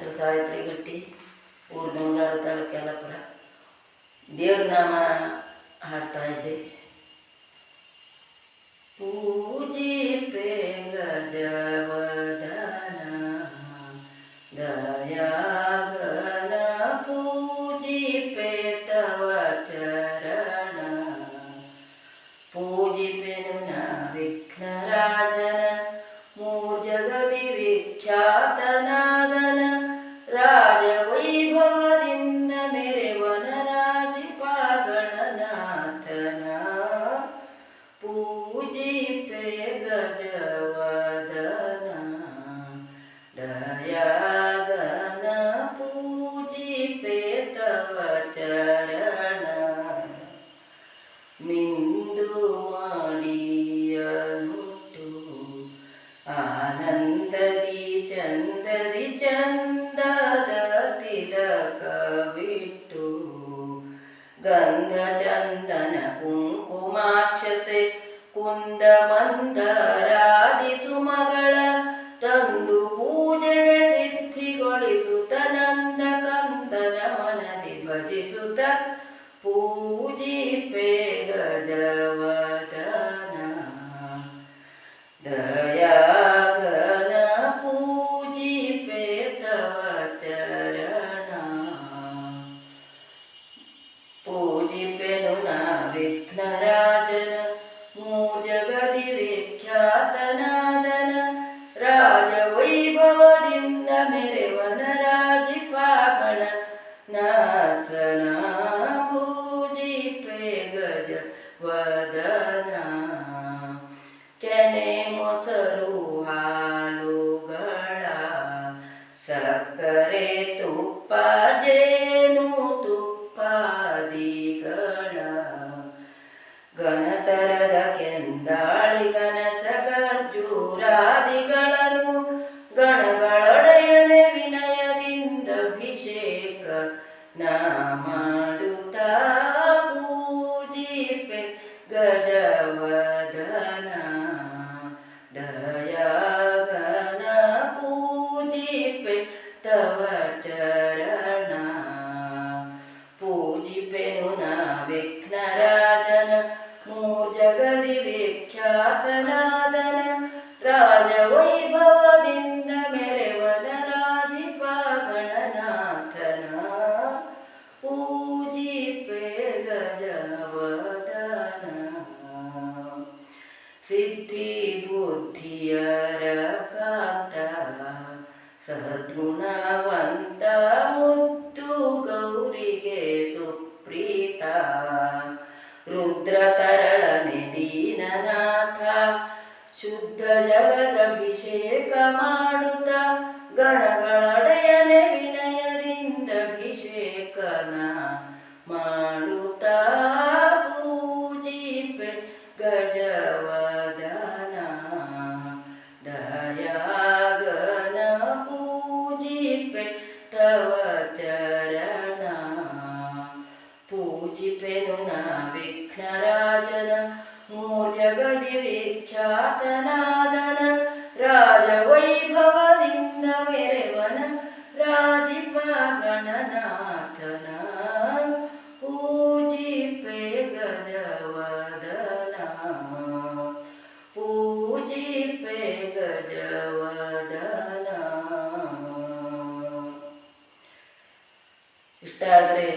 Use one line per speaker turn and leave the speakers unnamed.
ಹೆಸರು ಸಾವಿತ್ರಿ ಗಟ್ಟಿ ಊರು ಬಂಗಾರ ತಾಲೂಕು ಯಲಪುರ. ದೇವ್ರ ನಾಮ ಹಾಡ್ತಾ ಇದ್ದೆ. ಪೂಜಿಪೆ ಗಜವದನ ಕುಂಕುಮಾಕ್ಷತೆ ಕುಂದ ಮಂದರಾದಿ ಸುಮಗಳ ತಂದು ಪೂಜೆಗೆ ಸಿದ್ಧಿಗೊಳಿಸುತ್ತ ನಂದ ಕಂದನ ಮನದಿ ಭಜಿಸುತ್ತ ಮೂಜಗದಿ ರಾಜ ವೈಭವದಿಂದ ಮೆರೆವನ ರಾಜಿಪಾಗಣ ನಾಥನ ಪೂಜಿಪೆ ಗಜ ವದನ. ಕೆನೆ ಮೊಸರು ಹಾಲುಗಳ ಗರ್ಜೂರಾದಿಗಳನ್ನು ಗಣಗಳೊಡೆಯನೆ ವಿನಯದಿಂದ ಅಭಿಷೇಕ ನಾ ಮಾಡುತ್ತಾ ಪೂಜಿಪೆ ಗಜವದನ ದಯಾಗನ ಪೂಜಿಪೆ ತವ ಚರಣ ಪೂಜಿಪೆನು ನಾ ವಿಘ್ನರಾಜನ ಮೂರ್ಜಗದಿ ವಿಖ್ಯಾತನಾದನ ಸಿದ್ಧಿ ಬುದ್ಧಿಯರ ಕಾಂತ, ಸದ್ಗುಣವಂತ ಮುದ್ದು ಗೌರಿಗೆ ಸುಪ್ರೀತ. ರುದ್ರ ತರಳನೆ ದೀನನಾಥ, ಶುದ್ಧ ಜಗದಭಿಷೇಕ ಮಾಡುತ್ತ, ಗಣಗಳಡೆಯನೆ ವಿನಯದಿಂದ ಅಭಿಷೇಕನ ಮಾಡುತ್ತಾ ಪೂಜಿಪೆನು ನ ವಿಘ್ನರಾಜನ ಮೂರ್ಜಗದಿ ವಿಖ್ಯಾತನಾದನ ರಾಜವೈಭವದಿಂದ ಮೆರೆವನ ರಾಜಿಪ ಗಣನಾಥನ ಪೂಜಿಪೆ ಗಜವದನ ಪೂಜಿಪೆ ಗಜವದನ ಇಷ್ಟ ಆದರೆ